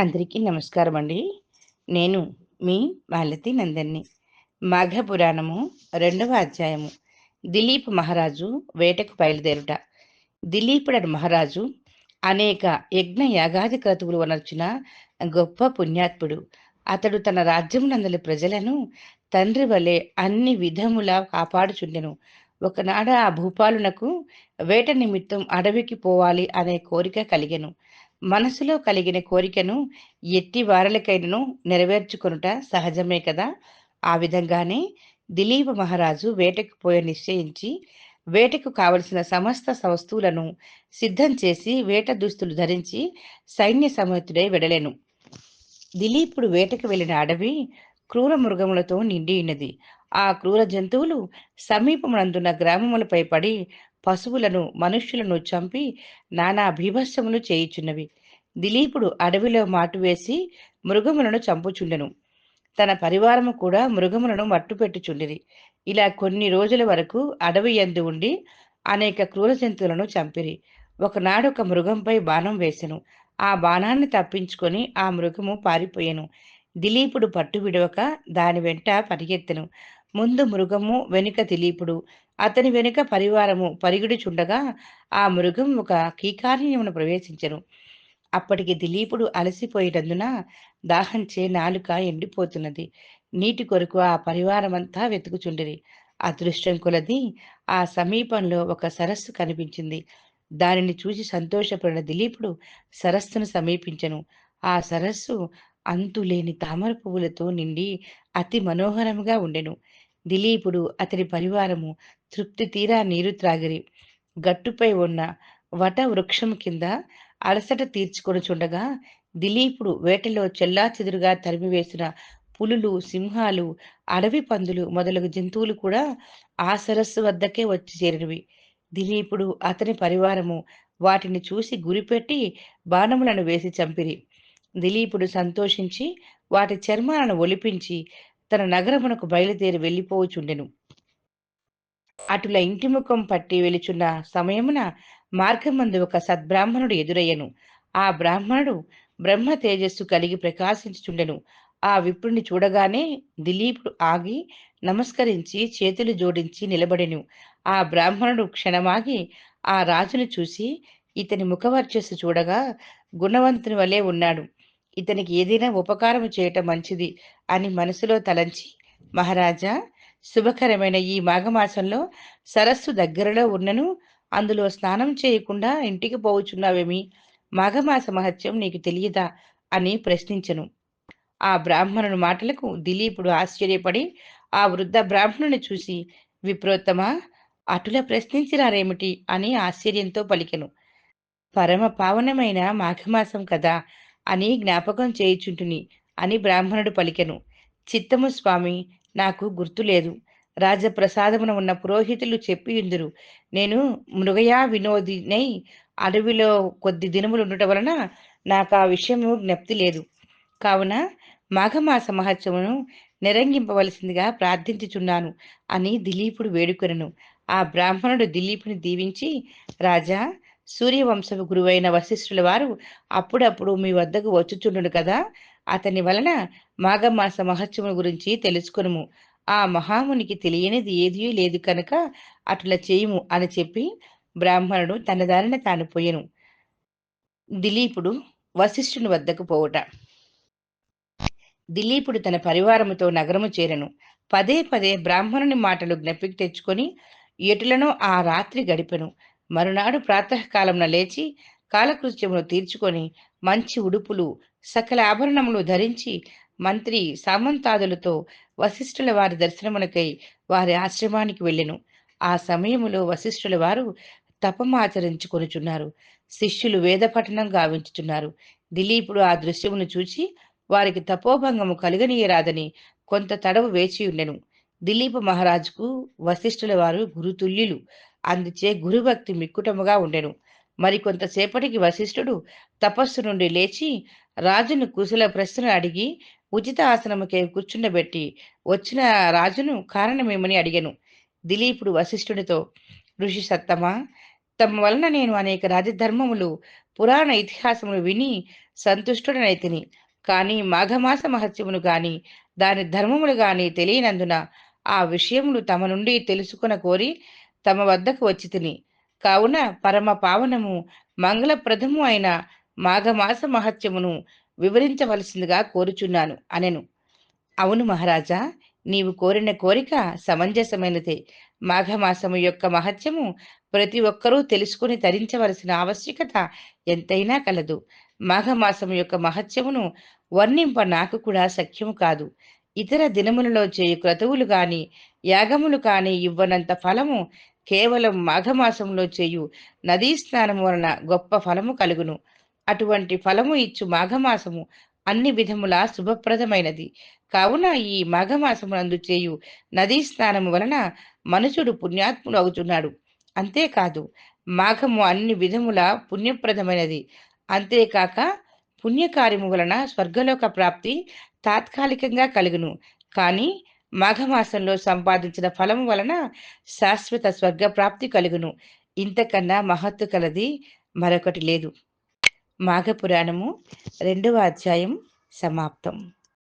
అందరికీ నమస్కారం అండి. నేను మీ మాలతి నందన్ని. మాఘ పురాణము రెండవ అధ్యాయము. దిలీప్ మహారాజు వేటకు బయలుదేరుట. దిలీపుడను మహారాజు అనేక యజ్ఞ యాగాది క్రతువులు వనర్చిన గొప్ప పుణ్యాత్ముడు. అతడు తన రాజ్యమునందలి ప్రజలను తండ్రి వలె అన్ని విధములా కాపాడుచుండెను. ఒకనాడు ఆ భూపాలునకు వేట నిమిత్తం అడవికి పోవాలి అనే కోరిక కలిగెను. మనసులో కలిగిన కోరికను ఎట్టి వారలకైనను నెరవేర్చుకొనుట సహజమే కదా! ఆ విధంగానే దిలీప మహారాజు వేటకు పోయ నిశ్చయించి వేటకు కావలసిన సమస్త వస్తువులను సిద్ధం చేసి వేట దుస్తులు ధరించి సైన్య సమేతుడై వెడలెను. దిలీపుడు వేటకు వెళ్ళిన అడవి క్రూర మృగములతో నిండియున్నది. ఆ క్రూర జంతువులు సమీపమునందున్న గ్రామములపై పడి పశువులను, మనుష్యులను చంపి నానా భీభత్సములు చేయుచున్నవి. దిలీపుడు అడవిలో మాటు వేసి మృగములను చంపుచుండెను. తన పరివారము కూడా మృగములను మట్టుపెట్టుచుండిరి. ఇలా కొన్ని రోజుల వరకు అడవి ఎందు ఉండి అనేక క్రూర జంతువులను చంపిరి. ఒకనాడొక మృగంపై బాణం వేసెను. ఆ బాణాన్ని తప్పించుకొని ఆ మృగము పారిపోయెను. దిలీపుడు పట్టు విడవక దాని వెంట పరిగెత్తెను. ముందు మృగము, వెనుక దిలీపుడు, అతని వెనుక పరివారము పరిగెడుచుండగా ఆ మృగం ఒక కీకార్యమును ప్రవేశించను అప్పటికి దిలీపుడు అలసిపోయినందున దాహంచే నాలుక ఎండిపోతున్నది. నీటి కొరకు ఆ పరివారమంతా వెతుకుచుండిరి. అదృష్టం కొలది ఆ సమీపంలో ఒక సరస్సు కనిపించింది. దానిని చూసి సంతోషపడిన దిలీపుడు సరస్సును సమీపించెను. ఆ సరస్సు అంతులేని తామర పువ్వులతో నిండి అతి మనోహరంగా ఉండెను. దిలీపుడు, అతని పరివారము తృప్తి తీరా నీరు త్రాగిరి. గట్టుపై ఉన్న వట వృక్షము కింద అలసట తీర్చుకొనుచుండగా దిలీపుడు వేటలో చెల్లాచెదురుగా తరిమివేసిన పులులు, సింహాలు, అడవి పందులు మొదలగు జంతువులు కూడా ఆ సరస్సు వద్దకే వచ్చి చేరినవి. దిలీపుడు, అతని పరివారము వాటిని చూసి గురిపెట్టి బాణములను వేసి చంపిరి. దిలీపుడు సంతోషించి వాటి చర్మాలను ఒలిపించి తన నగరమునకు బయలుదేరి వెళ్ళిపోవుచుండెను. అటుల ఇంటి ముఖం పట్టి వెలుచున్న సమయమున మార్గమందు ఒక సద్బ్రాహ్మణుడు ఎదురయ్యెను. ఆ బ్రాహ్మణుడు బ్రహ్మ తేజస్సు కలిగి ప్రకాశించుచుండెను. ఆ విప్రుని చూడగానే దిలీపుడు ఆగి నమస్కరించి చేతులు జోడించి నిలబడెను. ఆ బ్రాహ్మణుడు క్షణమాగి ఆ రాజును చూసి ఇతని ముఖవర్చస్సు చూడగా గుణవంతుని వలె ఉన్నాడు. ఇతనికి ఏదైనా ఉపకారం చేయటం మంచిది అని మనసులో తలంచి మహారాజా శుభకరమైన ఈ మాఘమాసంలో సరస్సు దగ్గరలో ఉన్నను అందులో స్నానం చేయకుండా ఇంటికి పోవుచున్నావేమి? మాఘమాస మహత్యం నీకు తెలియదా? అని ప్రశ్నించను ఆ బ్రాహ్మణుని మాటలకు దిలీపుడు ఆశ్చర్యపడి ఆ వృద్ధ బ్రాహ్మణుని చూసి విప్రోత్తమ అటుల ప్రశ్నించినారేమిటి అని ఆశ్చర్యంతో పలికెను. పరమ పావనమైన మాఘమాసం కదా అని జ్ఞాపకం చేయుచుంటుని అని బ్రాహ్మణుడు పలికెను. చిత్తము స్వామి నాకు గుర్తులేదు. రాజప్రసాదమున ఉన్న పురోహితులు చెప్పియుందురు. నేను మృగయా వినోదినై అడవిలో కొద్ది దినములు ఉండటం వలన నాకు ఆ విషయము జ్ఞప్తి లేదు. కావున మాఘమాస మహత్యమును నిరంగింపవలసిందిగా ప్రార్థించుచున్నాను అని దిలీపుడు వేడుకొనను ఆ బ్రాహ్మణుడు దిలీపుని దీవించి రాజా సూర్యవంశపు గురువైన వశిష్ఠుల వారు అప్పుడప్పుడు మీ వద్దకు వచ్చుచుండును కదా అతని వలన మాఘమాస మహత్యము గురించి తెలుసుకునుము ఆ మహామునికి తెలియనిది ఏదీ లేదు కనుక అటుల చేయుము అని చెప్పి బ్రాహ్మణుడు తన దారిన తాను పోయెను. దిలీపుడు వశిష్ఠుని వద్దకు పోవుట. దిలీపుడు తన పరివారముతో నగరము చేరను పదే పదే బ్రాహ్మణుని మాటలు జ్ఞప్తికి తెచ్చుకొని ఎటులను ఆ రాత్రి గడిపెను. మరునాడు ప్రాతకాలంన లేచి కాలకృత్యమును తీర్చుకొని మంచి ఉడుపులు, సకల ఆభరణములు ధరించి మంత్రి సామంతాదులతో వశిష్ఠుల వారి దర్శనమునకై వారి ఆశ్రమానికి వెళ్ళెను. ఆ సమయములో వశిష్ఠుల వారు తపమాచరించుకొనుచున్నారు. శిష్యులు వేద పఠనం గావించుచున్నారు. దిలీపుడు ఆ దృశ్యమును చూచి వారికి తపోభంగము కలుగనీయరాదని కొంత తడవు వేచియుండెను. దిలీప మహారాజుకు వశిష్ఠుల వారు గురుతుల్యులు. అందుచే గురుభక్తి మిక్కుటముగా ఉండెను. మరి కొంతసేపటికి వశిష్ఠుడు తపస్సు నుండి లేచి రాజును కుశల ప్రశ్నలు అడిగి ఉచిత ఆసనముకే కూర్చుండబెట్టి వచ్చిన రాజును కారణమేమని అడిగాను దిలీపుడు వశిష్ఠుడితో ఋషి సత్తమా తమ వలన నేను అనేక రాజధర్మములు పురాణ ఇతిహాసములు విని సంతుష్టుడనైతిని కానీ మాఘమాస మహత్యమును గాని దాని ధర్మములు గాని తెలియనందున ఆ విషయములు తమ నుండి తెలుసుకున కోరి తమ వద్దకు వచ్చి తిని. కావున పరమ పావనము మంగళప్రదము అయిన మాఘమాస మహత్యమును వివరించవలసిందిగా కోరుచున్నాను అనెను. అవును మహారాజా నీవు కోరిన కోరిక సమంజసమైనదే. మాఘమాసము యొక్క మహత్యము ప్రతి ఒక్కరూ తెలుసుకుని తరించవలసిన ఆవశ్యకత ఎంతైనా కలదు. మాఘమాసము యొక్క మహత్యమును వర్ణింప నాకు కూడా సఖ్యము కాదు. ఇతర దినములలో చేయు క్రతువులు గాని యాగములు కాని ఇవ్వనంత ఫలము కేవలం మాఘమాసంలో చేయు నదీ స్నానము వలన గొప్ప ఫలము కలుగును. అటువంటి ఫలము ఇచ్చు మాఘమాసము అన్ని విధముల శుభప్రదమైనది. కావున ఈ మాఘమాసమునందు చేయు నదీ స్నానము వలన మనుషుడు పుణ్యాత్ముడు అవుతున్నాడు. అంతేకాదు మాఘము అన్ని విధముల పుణ్యప్రదమైనది. అంతేకాక పుణ్యకార్యము వలన స్వర్గలోక ప్రాప్తి తాత్కాలికంగా కలుగును. కానీ మాఘమాసంలో సంపాదించిన ఫలము వలన శాశ్వత స్వర్గప్రాప్తి కలుగును. ఇంతకన్నా మహత్తు కలది మరొకటి లేదు. మాఘపురాణము రెండవ అధ్యాయం సమాప్తం.